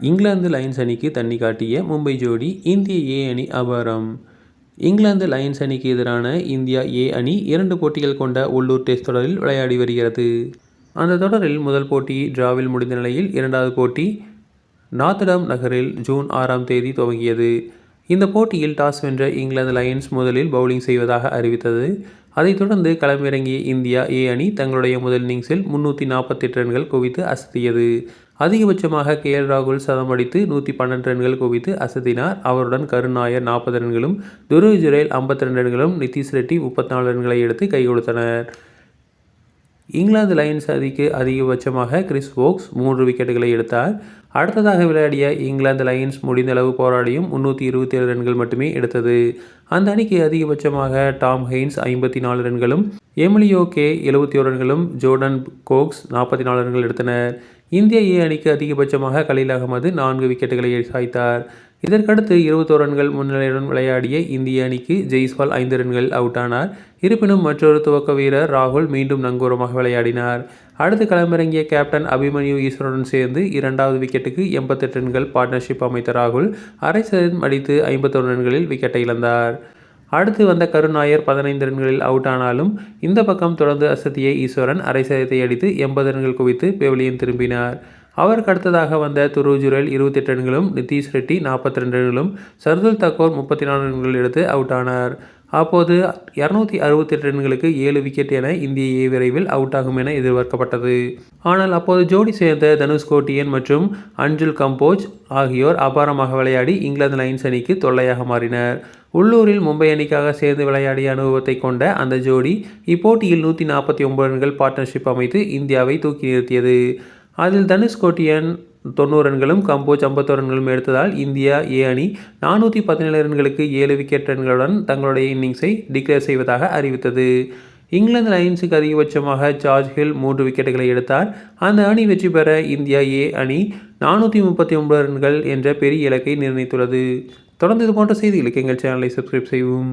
England Lions அணிக்கு தண்ணி காட்டிய மும்பை ஜோடி இந்திய ஏ அணி அபாரம். இங்கிலாந்து லயன்ஸ் அணிக்கு எதிரான இந்தியா ஏ அணி இரண்டு போட்டிகள் கொண்ட உள்ளூர் டெஸ்ட் தொடரில் விளையாடி வருகிறது. அந்த தொடரில் முதல் போட்டி டிராவில் முடிந்த நிலையில் இரண்டாவது போட்டி நாத்தடம் நகரில் ஜூன் ஆறாம் தேதி துவங்கியது. இந்த போட்டியில் டாஸ் வென்ற இங்கிலாந்து லயன்ஸ் முதலில் பவுலிங் செய்வதாக அறிவித்தது. அதைத் தொடர்ந்து களமிறங்கிய இந்தியா ஏ அணி தங்களுடைய முதல் இன்னிங்ஸில் முன்னூற்றி நாற்பத்தெட்டு ரன்கள் குவித்து அசத்தியது. அதிகபட்சமாக கே எல் ராகுல் சதம் அடித்து நூற்றி பன்னெண்டு ரன்கள் குவித்து அசத்தினார். அவருடன் கருண் நாற்பது ரன்களும் துருவ் ஜுரேல் ஐம்பத்தி ரெண்டு ரன்களும் நிதிஷ் ரெட்டி முப்பத்தி நாலு ரன்களை எடுத்து கை கொடுத்தனர். இங்கிலாந்து லயன்ஸ் அணிக்கு அதிகபட்சமாக கிறிஸ் வோக்ஸ் மூன்று விக்கெட்டுகளை எடுத்தார். அடுத்ததாக விளையாடிய இங்கிலாந்து லயன்ஸ் முடிந்தளவு போராடியும் முன்னூற்றி இருபத்தி ஏழு ரன்கள் மட்டுமே எடுத்தது. அந்த அணிக்கு அதிகபட்சமாக டாம் ஹெய்ன்ஸ் ஐம்பத்தி நாலு ரன்களும் எமிலியோ கே எழுபத்தி ஒரு ரன்களும் ஜோர்டன் கோக்ஸ் நாற்பத்தி நாலு ரன்கள் எடுத்தனர். இந்திய ஏ அணிக்கு அதிகபட்சமாக கலீல் அகமது நான்கு விக்கெட்டுகளை சாய்த்தார். இதற்கடுத்து இருபது ரன்கள் முன்னிலையுடன் விளையாடிய இந்திய அணிக்கு ஜெய்ஸ்வால் ஐந்து ரன்கள் அவுட் ஆனார். இருப்பினும் மற்றொரு துவக்க வீரர் ராகுல் மீண்டும் நங்கூரமாக விளையாடினார். அடுத்து களமிறங்கிய கேப்டன் அபிமன்யு ஈஸ்வருடன் சேர்ந்து இரண்டாவது விக்கெட்டுக்கு எண்பத்தெட்டு ரன்கள் பார்ட்னர்ஷிப் அமைத்த ராகுல் அரை சதம் அடித்து ஐம்பத்தொரு ரன்களில் விக்கெட்டை இழந்தார். அடுத்து வந்த கருநாயர் பதினைந்து ரன்களில் அவுட் ஆனாலும் இந்த பக்கம் தொடர்ந்து அசத்திய ஈஸ்வரன் அரை சதத்தை அடித்து எண்பது ரன்கள் குவித்து பெவிலியன் திரும்பினார். அவருக்கு அடுத்ததாக வந்த துருஜுரல் இருபத்தெட்டு ரன்களும் நிதிஷ் ரெட்டி நாற்பத்தி ரெண்டு ரன்களும் சர்துல் தக்கோர் முப்பத்தி நாலு ரன்கள் எடுத்து அவுட் ஆனார். அப்போது இரநூத்தி அறுபத்தி எட்டு ரன்களுக்கு ஏழு விக்கெட் என இந்திய ஏ விரைவில் அவுட் ஆகும் என எதிர்பார்க்கப்பட்டது. ஆனால் அப்போது ஜோடி சேர்ந்த தனுஷ் கோட்டியன் மற்றும் அஞ்சுல் கம்போஜ் ஆகியோர் அபாரமாக விளையாடி இங்கிலாந்து லைன்ஸ் அணிக்கு தொல்லையாக மாறினர். உள்ளூரில் மும்பை அணிக்காக சேர்ந்து விளையாடிய அனுபவத்தை கொண்ட அந்த ஜோடி இப்போட்டியில் நூற்றி நாற்பத்தி ஒன்பது ரன்கள் பார்ட்னர்ஷிப் அமைத்து இந்தியாவை தூக்கி நிறுத்தியது. அதில் தனுஷ் கோட்டியன் தொண்ணூறு ரன்களும் கம்போஜ் ஐம்பத்தோரு ரன்களும் எடுத்ததால் இந்தியா ஏ அணி நானூற்றி பதினேழு ரன்களுக்கு ஏழு விக்கெட் ரன்களுடன் தங்களுடைய இன்னிங்ஸை டிக்ளேர் செய்வதாக அறிவித்தது. இங்கிலாந்து லைன்ஸுக்கு அதிகபட்சமாக ஜார்ஜ் ஹில் மூன்று விக்கெட்டுகளை எடுத்தார். அந்த அணி வெற்றி பெற இந்தியா ஏ அணி நானூற்றி முப்பத்தி ஒன்பது ரன்கள் என்ற பெரிய இலக்கை நிர்ணயித்துள்ளது. தொடர்ந்து இது போன்ற செய்திகளுக்கு எங்கள் சேனலை சப்ஸ்கிரைப் செய்வோம்